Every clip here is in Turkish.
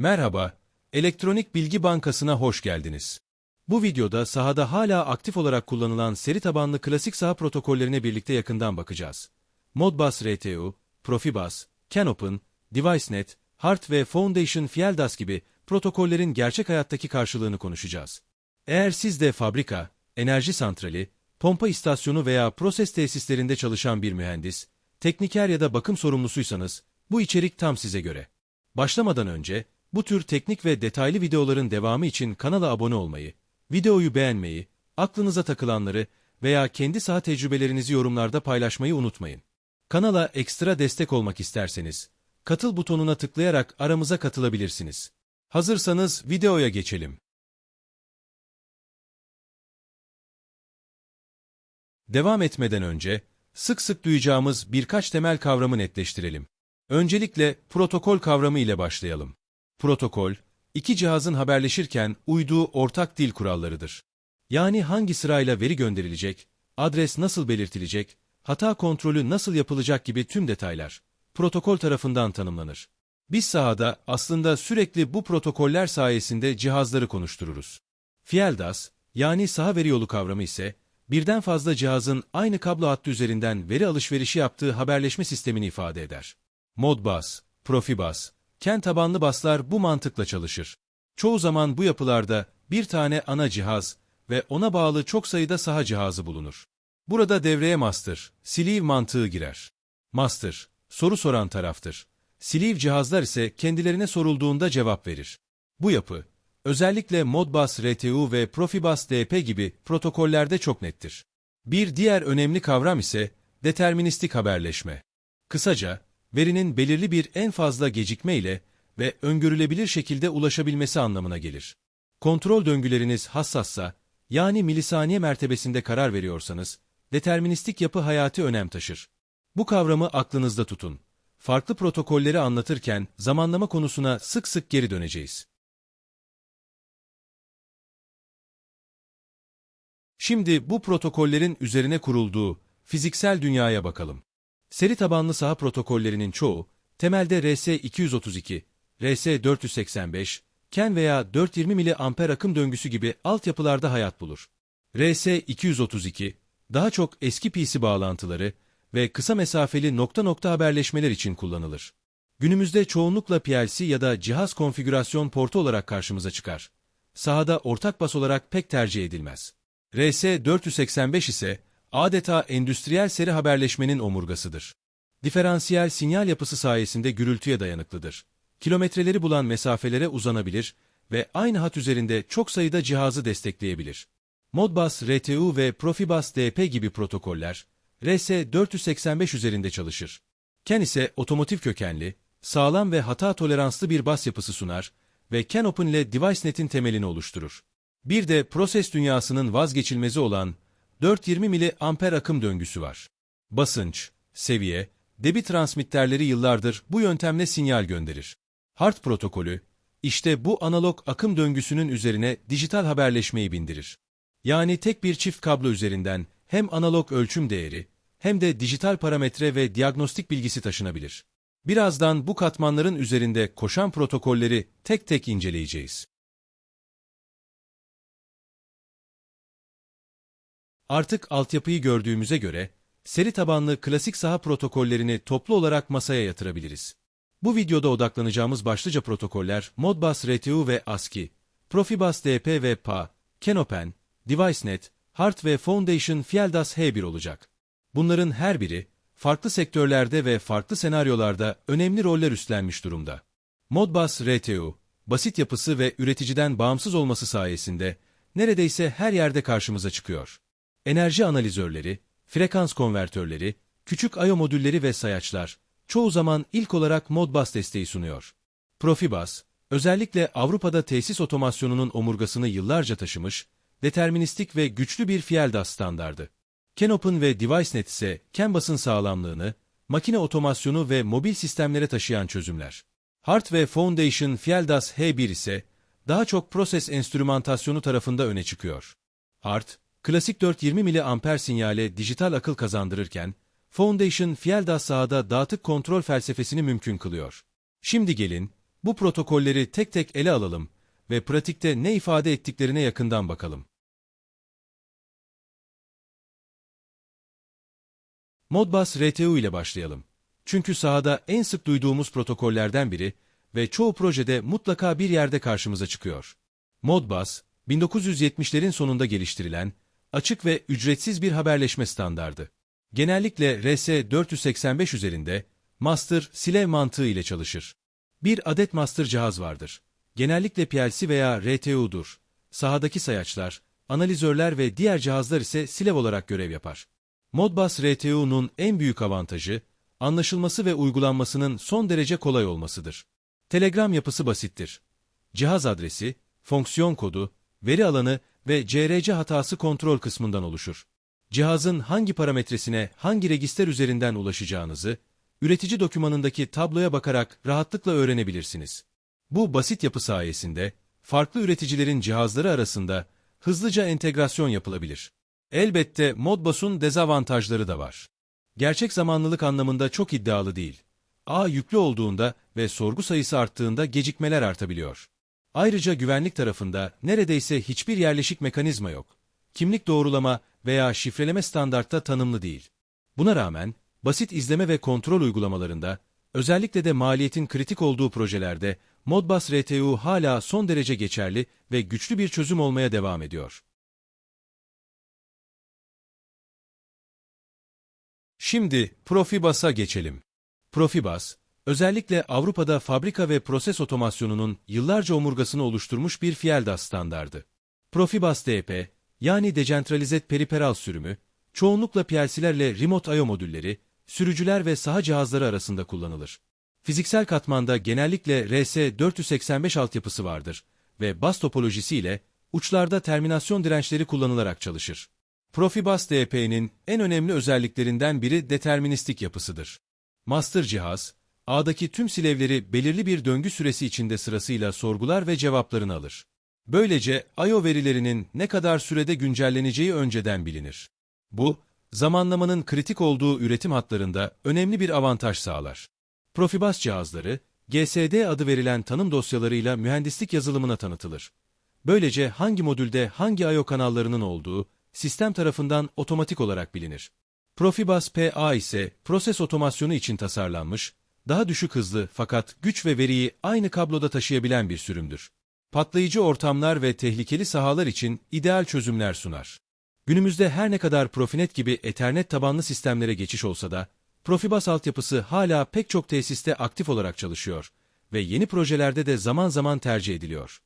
Merhaba, Elektronik Bilgi Bankası'na hoş geldiniz. Bu videoda sahada hala aktif olarak kullanılan seri tabanlı klasik saha protokollerine birlikte yakından bakacağız. Modbus RTU, Profibus, CANopen, DeviceNet, Hart ve Foundation Fieldas gibi protokollerin gerçek hayattaki karşılığını konuşacağız. Eğer siz de fabrika, enerji santrali, pompa istasyonu veya proses tesislerinde çalışan bir mühendis, tekniker ya da bakım sorumlusuysanız, bu içerik tam size göre. Başlamadan önce, bu tür teknik ve detaylı videoların devamı için kanala abone olmayı, videoyu beğenmeyi, aklınıza takılanları veya kendi saha tecrübelerinizi yorumlarda paylaşmayı unutmayın. Kanala ekstra destek olmak isterseniz, katıl butonuna tıklayarak aramıza katılabilirsiniz. Hazırsanız videoya geçelim. Devam etmeden önce, sık sık duyacağımız birkaç temel kavramı netleştirelim. Öncelikle protokol kavramı ile başlayalım. Protokol, iki cihazın haberleşirken uyduğu ortak dil kurallarıdır. Yani hangi sırayla veri gönderilecek, adres nasıl belirtilecek, hata kontrolü nasıl yapılacak gibi tüm detaylar, protokol tarafından tanımlanır. Biz sahada aslında sürekli bu protokoller sayesinde cihazları konuştururuz. Fieldas, yani saha veri yolu kavramı ise, birden fazla cihazın aynı kablo hattı üzerinden veri alışverişi yaptığı haberleşme sistemini ifade eder. Modbus, Profibus, Ken tabanlı baslar bu mantıkla çalışır. Çoğu zaman bu yapılarda bir tane ana cihaz ve ona bağlı çok sayıda saha cihazı bulunur. Burada devreye master, sleeve mantığı girer. Master, soru soran taraftır. Sleeve cihazlar ise kendilerine sorulduğunda cevap verir. Bu yapı, özellikle Modbus RTU ve Profibus DP gibi protokollerde çok nettir. Bir diğer önemli kavram ise deterministik haberleşme. Kısaca, verinin belirli bir en fazla gecikme ile ve öngörülebilir şekilde ulaşabilmesi anlamına gelir. Kontrol döngüleriniz hassassa, yani milisaniye mertebesinde karar veriyorsanız, deterministik yapı hayati önem taşır. Bu kavramı aklınızda tutun. Farklı protokolleri anlatırken zamanlama konusuna sık sık geri döneceğiz. Şimdi bu protokollerin üzerine kurulduğu fiziksel dünyaya bakalım. Seri tabanlı saha protokollerinin çoğu, temelde RS-232, RS-485, KEN veya 420 mA akım döngüsü gibi altyapılarda hayat bulur. RS-232, daha çok eski PC bağlantıları ve kısa mesafeli nokta nokta haberleşmeler için kullanılır. Günümüzde çoğunlukla PLC ya da cihaz konfigürasyon portu olarak karşımıza çıkar. Sahada ortak bas olarak pek tercih edilmez. RS-485 ise adeta endüstriyel seri haberleşmenin omurgasıdır. Diferansiyel sinyal yapısı sayesinde gürültüye dayanıklıdır. Kilometreleri bulan mesafelere uzanabilir ve aynı hat üzerinde çok sayıda cihazı destekleyebilir. Modbus RTU ve Profibus DP gibi protokoller, RS-485 üzerinde çalışır. Ken ise otomotiv kökenli, sağlam ve hata toleranslı bir bas yapısı sunar ve CanOpen ile DeviceNet'in temelini oluşturur. Bir de proses dünyasının vazgeçilmezi olan 420 mA akım döngüsü var. Basınç, seviye, debi transmitterleri yıllardır bu yöntemle sinyal gönderir. HART protokolü, işte bu analog akım döngüsünün üzerine dijital haberleşmeyi bindirir. Yani tek bir çift kablo üzerinden hem analog ölçüm değeri hem de dijital parametre ve diagnostik bilgisi taşınabilir. Birazdan bu katmanların üzerinde koşan protokolleri tek tek inceleyeceğiz. Artık altyapıyı gördüğümüze göre, seri tabanlı klasik saha protokollerini toplu olarak masaya yatırabiliriz. Bu videoda odaklanacağımız başlıca protokoller Modbus RTU ve ASCII, Profibus DP ve PA, CANopen, DeviceNet, Hart ve Foundation Fieldas H1 olacak. Bunların her biri, farklı sektörlerde ve farklı senaryolarda önemli roller üstlenmiş durumda. Modbus RTU, basit yapısı ve üreticiden bağımsız olması sayesinde neredeyse her yerde karşımıza çıkıyor. Enerji analizörleri, frekans konvertörleri, küçük I.O. modülleri ve sayaçlar çoğu zaman ilk olarak Modbus desteği sunuyor. Profibus, özellikle Avrupa'da tesis otomasyonunun omurgasını yıllarca taşımış, deterministik ve güçlü bir Fieldas standardı. CanOpen ve DeviceNet ise CAN sağlamlığını, makine otomasyonu ve mobil sistemlere taşıyan çözümler. Hart ve Foundation Fieldas H1 ise daha çok proses enstrümantasyonu tarafında öne çıkıyor. Hart, klasik 420 mA sinyale dijital akıl kazandırırken, Foundation Fieldas sahada dağıtık kontrol felsefesini mümkün kılıyor. Şimdi gelin, Bu protokolleri tek tek ele alalım ve pratikte ne ifade ettiklerine yakından bakalım. Modbus RTU ile başlayalım. Çünkü sahada en sık duyduğumuz protokollerden biri ve çoğu projede mutlaka bir yerde karşımıza çıkıyor. Modbus, 1970'lerin sonunda geliştirilen, açık ve ücretsiz bir haberleşme standardı. Genellikle RS-485 üzerinde master slave mantığı ile çalışır. Bir adet master cihaz vardır. Genellikle PLC veya RTU'dur. Sahadaki sayaçlar, analizörler ve diğer cihazlar ise slave olarak görev yapar. Modbus RTU'nun en büyük avantajı, anlaşılması ve uygulanmasının son derece kolay olmasıdır. Telegram yapısı basittir. Cihaz adresi, fonksiyon kodu, veri alanı ve CRC hatası kontrol kısmından oluşur. Cihazın hangi parametresine hangi register üzerinden ulaşacağınızı, üretici dokümanındaki tabloya bakarak rahatlıkla öğrenebilirsiniz. Bu basit yapı sayesinde, farklı üreticilerin cihazları arasında hızlıca entegrasyon yapılabilir. Elbette Modbus'un dezavantajları da var. Gerçek zamanlılık anlamında çok iddialı değil. ağ yüklü olduğunda ve sorgu sayısı arttığında gecikmeler artabiliyor. Ayrıca güvenlik tarafında neredeyse hiçbir yerleşik mekanizma yok. Kimlik doğrulama veya şifreleme standartta tanımlı değil. Buna rağmen, basit izleme ve kontrol uygulamalarında, özellikle de maliyetin kritik olduğu projelerde, Modbus RTU hala son derece geçerli ve güçlü bir çözüm olmaya devam ediyor. Şimdi Profibus'a geçelim. Profibus, özellikle Avrupa'da fabrika ve proses otomasyonunun yıllarca omurgasını oluşturmuş bir Fieldas standardı. Profibus DP, yani Decentralized Periperal sürümü, çoğunlukla PLC'lerle Remote I.O. modülleri, sürücüler ve saha cihazları arasında kullanılır. Fiziksel katmanda genellikle RS-485 altyapısı vardır ve bas topolojisi ile uçlarda terminasyon dirençleri kullanılarak çalışır. Profibus DP'nin en önemli özelliklerinden biri deterministik yapısıdır. Master cihaz, ağdaki tüm silevleri belirli bir döngü süresi içinde sırasıyla sorgular ve cevaplarını alır. Böylece I.O. verilerinin ne kadar sürede güncelleneceği önceden bilinir. Bu, zamanlamanın kritik olduğu üretim hatlarında önemli bir avantaj sağlar. Profibus cihazları, GSD adı verilen tanım dosyalarıyla mühendislik yazılımına tanıtılır. Böylece hangi modülde hangi I.O. kanallarının olduğu, sistem tarafından otomatik olarak bilinir. Profibus PA ise proses otomasyonu için tasarlanmış, daha düşük hızlı fakat güç ve veriyi aynı kabloda taşıyabilen bir sürümdür. Patlayıcı ortamlar ve tehlikeli sahalar için ideal çözümler sunar. Günümüzde her ne kadar Profinet gibi Ethernet tabanlı sistemlere geçiş olsa da, Profibus altyapısı hala pek çok tesiste aktif olarak çalışıyor ve yeni projelerde de zaman zaman tercih ediliyor.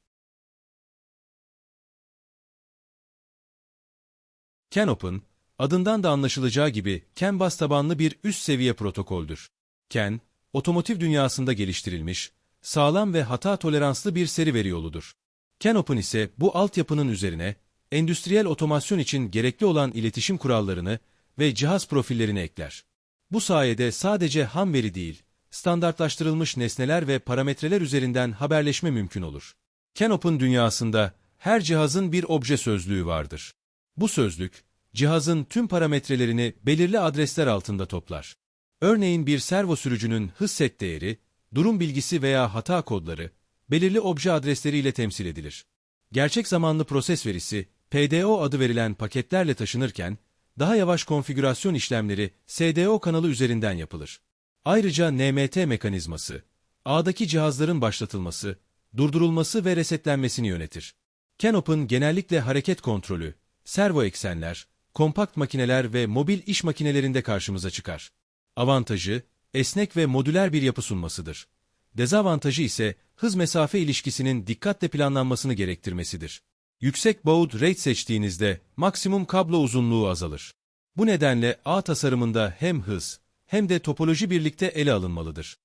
CanOpen, adından da anlaşılacağı gibi CAN bas tabanlı bir üst seviye protokoldür. CAN, otomotiv dünyasında geliştirilmiş, sağlam ve hata toleranslı bir seri veri yoludur. CanOpen ise bu altyapının üzerine, endüstriyel otomasyon için gerekli olan iletişim kurallarını ve cihaz profillerini ekler. Bu sayede sadece ham veri değil, standartlaştırılmış nesneler ve parametreler üzerinden haberleşme mümkün olur. CanOpen dünyasında her cihazın bir obje sözlüğü vardır. Bu sözlük, cihazın tüm parametrelerini belirli adresler altında toplar. Örneğin bir servo sürücünün hız set değeri, durum bilgisi veya hata kodları, belirli obje adresleriyle temsil edilir. Gerçek zamanlı proses verisi, PDO adı verilen paketlerle taşınırken, daha yavaş konfigürasyon işlemleri SDO kanalı üzerinden yapılır. Ayrıca NMT mekanizması, ağdaki cihazların başlatılması, durdurulması ve resetlenmesini yönetir. Canop'un genellikle hareket kontrolü, servo eksenler, kompakt makineler ve mobil iş makinelerinde karşımıza çıkar. Avantajı, esnek ve modüler bir yapı sunmasıdır. Dezavantajı ise hız mesafe ilişkisinin dikkatle planlanmasını gerektirmesidir. Yüksek baud rate seçtiğinizde maksimum kablo uzunluğu azalır. Bu nedenle ağ tasarımında hem hız hem de topoloji birlikte ele alınmalıdır.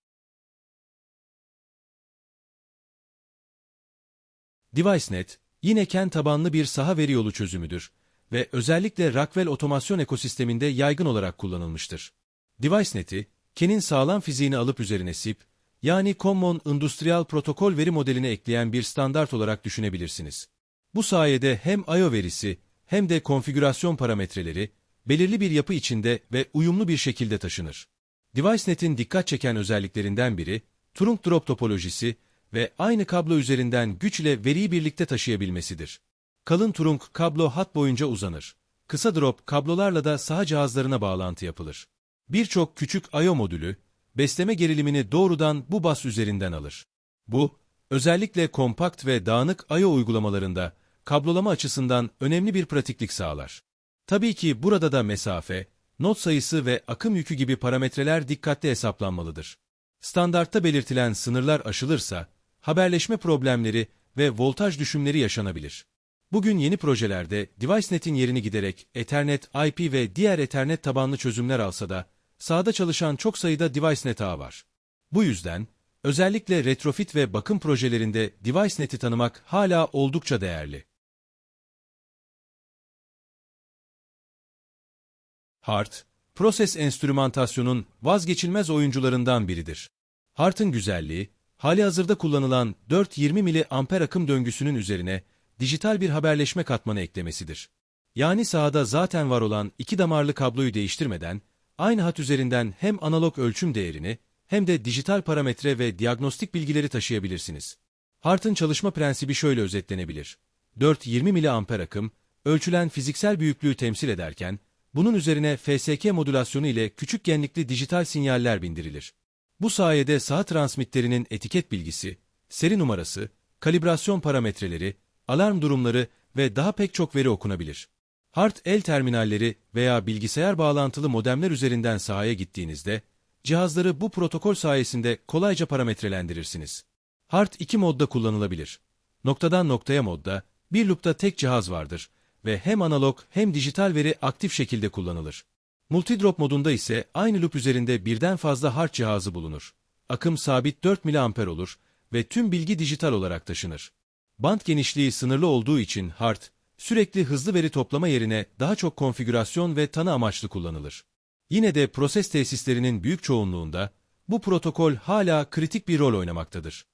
DeviceNet, yine CAN tabanlı bir saha veri yolu çözümüdür ve özellikle Rockwell otomasyon ekosisteminde yaygın olarak kullanılmıştır. DeviceNet'i, CAN'in sağlam fiziğini alıp üzerine SIP, yani Common Industrial Protokol veri modeline ekleyen bir standart olarak düşünebilirsiniz. Bu sayede hem I.O. verisi hem de konfigürasyon parametreleri belirli bir yapı içinde ve uyumlu bir şekilde taşınır. DeviceNet'in dikkat çeken özelliklerinden biri, trunk drop topolojisi ve aynı kablo üzerinden güç ile veriyi birlikte taşıyabilmesidir. Kalın trunk kablo hat boyunca uzanır. Kısa drop kablolarla da saha cihazlarına bağlantı yapılır. Birçok küçük I.O. modülü, besleme gerilimini doğrudan bu bas üzerinden alır. Bu, özellikle kompakt ve dağınık I.O. uygulamalarında kablolama açısından önemli bir pratiklik sağlar. Tabii ki burada da mesafe, not sayısı ve akım yükü gibi parametreler dikkatli hesaplanmalıdır. Standartta belirtilen sınırlar aşılırsa, haberleşme problemleri ve voltaj düşümleri yaşanabilir. Bugün yeni projelerde DeviceNet'in yerini giderek Ethernet, IP ve diğer Ethernet tabanlı çözümler alsa da, sahada çalışan çok sayıda DeviceNet ağı var. Bu yüzden, özellikle retrofit ve bakım projelerinde DeviceNet'i tanımak hala oldukça değerli. Hart, proses enstrümantasyonun vazgeçilmez oyuncularından biridir. Hart'ın güzelliği, hali hazırda kullanılan 420 mA akım döngüsünün üzerine dijital bir haberleşme katmanı eklemesidir. Yani sahada zaten var olan iki damarlı kabloyu değiştirmeden, aynı hat üzerinden hem analog ölçüm değerini hem de dijital parametre ve diagnostik bilgileri taşıyabilirsiniz. Hart'ın çalışma prensibi şöyle özetlenebilir. 420 mA akım, ölçülen fiziksel büyüklüğü temsil ederken, bunun üzerine FSK modülasyonu ile küçük genlikli dijital sinyaller bindirilir. Bu sayede saha transmitterinin etiket bilgisi, seri numarası, kalibrasyon parametreleri, alarm durumları ve daha pek çok veri okunabilir. Hard el terminalleri veya bilgisayar bağlantılı modemler üzerinden sahaya gittiğinizde, cihazları bu protokol sayesinde kolayca parametrelendirirsiniz. Hard iki modda kullanılabilir. Noktadan noktaya modda, bir loop'ta tek cihaz vardır ve hem analog hem dijital veri aktif şekilde kullanılır. Multidrop modunda ise aynı loop üzerinde birden fazla hard cihazı bulunur. Akım sabit 4 mA olur ve tüm bilgi dijital olarak taşınır. Band genişliği sınırlı olduğu için hard, sürekli hızlı veri toplama yerine daha çok konfigürasyon ve tanı amaçlı kullanılır. Yine de proses tesislerinin büyük çoğunluğunda bu protokol hala kritik bir rol oynamaktadır.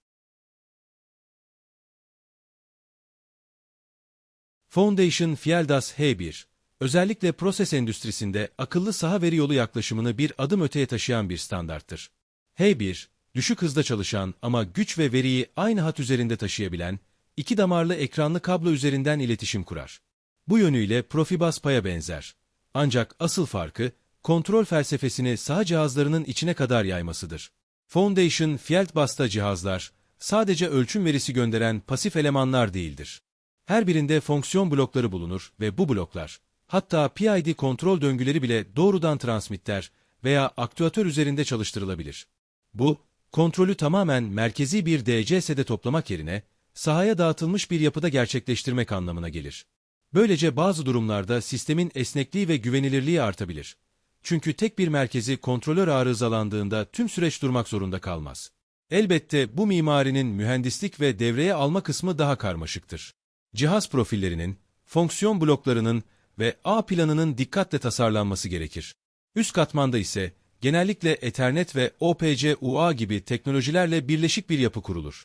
Foundation Fieldas H1 Özellikle proses endüstrisinde akıllı saha veri yolu yaklaşımını bir adım öteye taşıyan bir standarttır. H1, düşük hızda çalışan ama güç ve veriyi aynı hat üzerinde taşıyabilen, iki damarlı ekranlı kablo üzerinden iletişim kurar. Bu yönüyle Profibus Pay'a benzer. Ancak asıl farkı, kontrol felsefesini saha cihazlarının içine kadar yaymasıdır. Foundation Fieldbus'ta cihazlar, sadece ölçüm verisi gönderen pasif elemanlar değildir. Her birinde fonksiyon blokları bulunur ve bu bloklar, hatta PID kontrol döngüleri bile doğrudan transmitter veya aktüatör üzerinde çalıştırılabilir. Bu, kontrolü tamamen merkezi bir DCS'de toplamak yerine, sahaya dağıtılmış bir yapıda gerçekleştirmek anlamına gelir. Böylece bazı durumlarda sistemin esnekliği ve güvenilirliği artabilir. Çünkü tek bir merkezi kontrolör arızalandığında tüm süreç durmak zorunda kalmaz. Elbette bu mimarinin mühendislik ve devreye alma kısmı daha karmaşıktır. Cihaz profillerinin, fonksiyon bloklarının ve A planının dikkatle tasarlanması gerekir. Üst katmanda ise genellikle Ethernet ve OPC-UA gibi teknolojilerle birleşik bir yapı kurulur.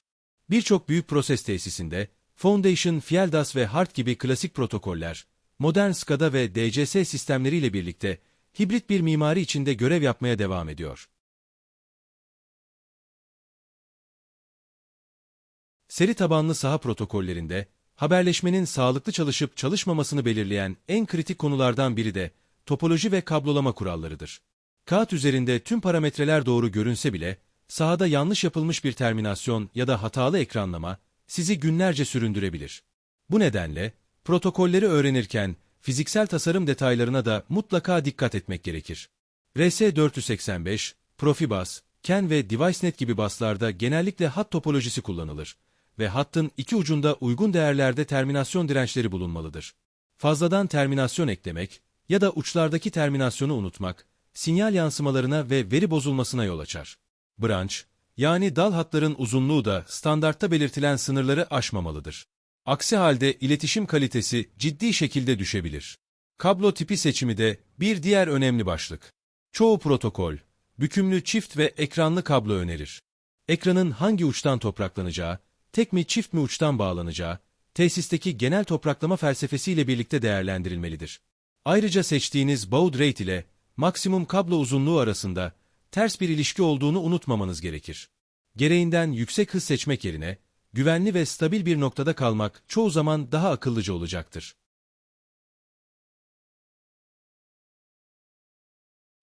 Birçok büyük proses tesisinde Foundation, Fieldas ve HART gibi klasik protokoller, modern SCADA ve DCS sistemleriyle birlikte hibrit bir mimari içinde görev yapmaya devam ediyor. Seri tabanlı saha protokollerinde haberleşmenin sağlıklı çalışıp çalışmamasını belirleyen en kritik konulardan biri de topoloji ve kablolama kurallarıdır. Kağıt üzerinde tüm parametreler doğru görünse bile, sahada yanlış yapılmış bir terminasyon ya da hatalı ekranlama sizi günlerce süründürebilir. Bu nedenle, protokolleri öğrenirken fiziksel tasarım detaylarına da mutlaka dikkat etmek gerekir. RS-485, Profibus, CAN ve DeviceNet gibi baslarda genellikle hat topolojisi kullanılır ve hattın iki ucunda uygun değerlerde terminasyon dirençleri bulunmalıdır. Fazladan terminasyon eklemek ya da uçlardaki terminasyonu unutmak, sinyal yansımalarına ve veri bozulmasına yol açar. Branch, yani dal hatların uzunluğu da standartta belirtilen sınırları aşmamalıdır. Aksi halde iletişim kalitesi ciddi şekilde düşebilir. Kablo tipi seçimi de bir diğer önemli başlık. Çoğu protokol, bükümlü çift ve ekranlı kablo önerir. Ekranın hangi uçtan topraklanacağı, tek mi çift mi uçtan bağlanacağı, tesisteki genel topraklama felsefesiyle birlikte değerlendirilmelidir. Ayrıca seçtiğiniz baud rate ile maksimum kablo uzunluğu arasında ters bir ilişki olduğunu unutmamanız gerekir. Gereğinden yüksek hız seçmek yerine, güvenli ve stabil bir noktada kalmak çoğu zaman daha akıllıca olacaktır.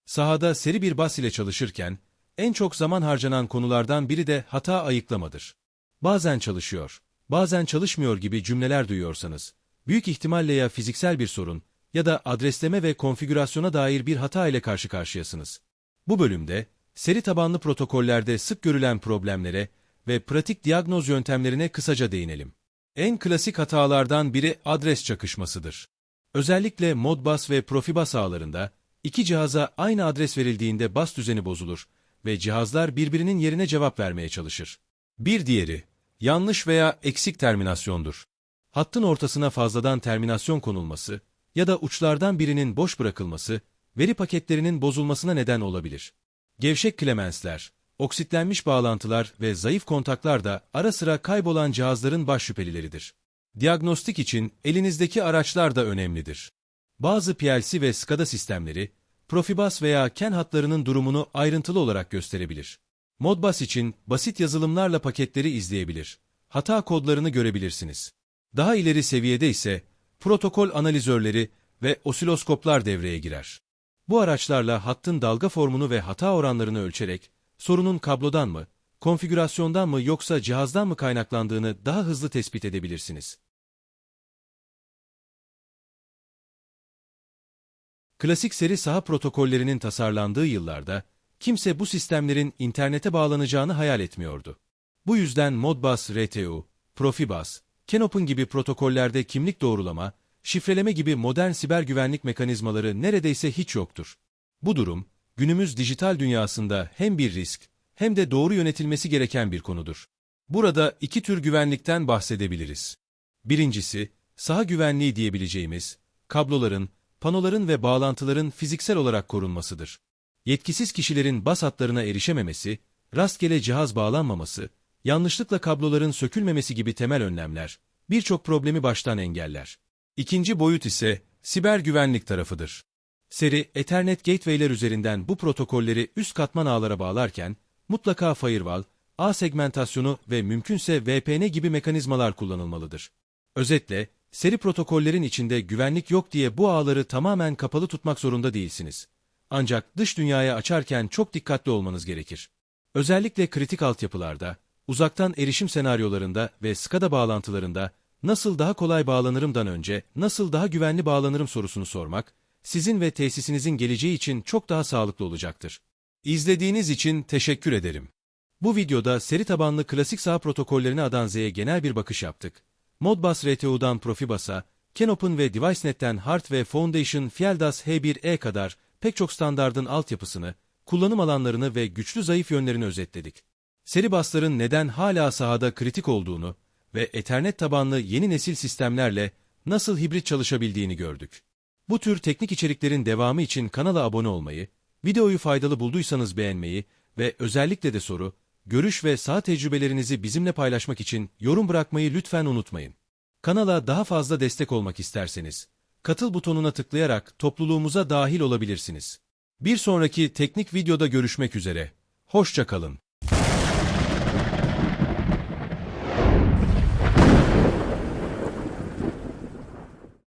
Sahada seri bir bas ile çalışırken, en çok zaman harcanan konulardan biri de hata ayıklamadır. Bazen çalışıyor, bazen çalışmıyor gibi cümleler duyuyorsanız, büyük ihtimalle ya fiziksel bir sorun ya da adresleme ve konfigürasyona dair bir hata ile karşı karşıyasınız. Bu bölümde, seri tabanlı protokollerde sık görülen problemlere ve pratik diagnoz yöntemlerine kısaca değinelim. En klasik hatalardan biri adres çakışmasıdır. Özellikle Modbus ve Profibus ağlarında, iki cihaza aynı adres verildiğinde bas düzeni bozulur ve cihazlar birbirinin yerine cevap vermeye çalışır. Bir diğeri, yanlış veya eksik terminasyondur. Hattın ortasına fazladan terminasyon konulması ya da uçlardan birinin boş bırakılması, veri paketlerinin bozulmasına neden olabilir. Gevşek klemensler, oksitlenmiş bağlantılar ve zayıf kontaklar da ara sıra kaybolan cihazların baş şüphelileridir. Diagnostik için elinizdeki araçlar da önemlidir. Bazı PLC ve SCADA sistemleri, Profibus veya CAN hatlarının durumunu ayrıntılı olarak gösterebilir. Modbus için basit yazılımlarla paketleri izleyebilir. Hata kodlarını görebilirsiniz. Daha ileri seviyede ise protokol analizörleri ve osiloskoplar devreye girer. Bu araçlarla hattın dalga formunu ve hata oranlarını ölçerek sorunun kablodan mı, konfigürasyondan mı yoksa cihazdan mı kaynaklandığını daha hızlı tespit edebilirsiniz. Klasik seri saha protokollerinin tasarlandığı yıllarda, kimse bu sistemlerin internete bağlanacağını hayal etmiyordu. Bu yüzden Modbus RTU, Profibus, Kenopen gibi protokollerde kimlik doğrulama, şifreleme gibi modern siber güvenlik mekanizmaları neredeyse hiç yoktur. Bu durum, günümüz dijital dünyasında hem bir risk, hem de doğru yönetilmesi gereken bir konudur. Burada iki tür güvenlikten bahsedebiliriz. Birincisi, saha güvenliği diyebileceğimiz, kabloların, panoların ve bağlantıların fiziksel olarak korunmasıdır. Yetkisiz kişilerin bas hatlarına erişememesi, rastgele cihaz bağlanmaması, yanlışlıkla kabloların sökülmemesi gibi temel önlemler, birçok problemi baştan engeller. İkinci boyut ise siber güvenlik tarafıdır. Seri, Ethernet gateway'ler üzerinden bu protokolleri üst katman ağlara bağlarken, mutlaka firewall, ağ segmentasyonu ve mümkünse VPN gibi mekanizmalar kullanılmalıdır. Özetle, seri protokollerin içinde güvenlik yok diye bu ağları tamamen kapalı tutmak zorunda değilsiniz. Ancak dış dünyaya açarken çok dikkatli olmanız gerekir. Özellikle kritik altyapılarda, uzaktan erişim senaryolarında ve SCADA bağlantılarında nasıl daha kolay bağlanırımdan önce nasıl daha güvenli bağlanırım sorusunu sormak, sizin ve tesisinizin geleceği için çok daha sağlıklı olacaktır. İzlediğiniz için teşekkür ederim. Bu videoda seri tabanlı klasik sağ protokollerine A'dan Z'ye genel bir bakış yaptık. Modbus RTU'dan Profibus'a, Kenopen ve DeviceNet'ten Hard ve Foundation Fieldas H1E kadar pek çok standardın altyapısını, kullanım alanlarını ve güçlü zayıf yönlerini özetledik. Seri basların neden hala sahada kritik olduğunu ve Ethernet tabanlı yeni nesil sistemlerle nasıl hibrit çalışabildiğini gördük. Bu tür teknik içeriklerin devamı için kanala abone olmayı, videoyu faydalı bulduysanız beğenmeyi ve özellikle de soru, görüş ve sağ tecrübelerinizi bizimle paylaşmak için yorum bırakmayı lütfen unutmayın. Kanala daha fazla destek olmak isterseniz, katıl butonuna tıklayarak topluluğumuza dahil olabilirsiniz. Bir sonraki teknik videoda görüşmek üzere. Hoşça kalın.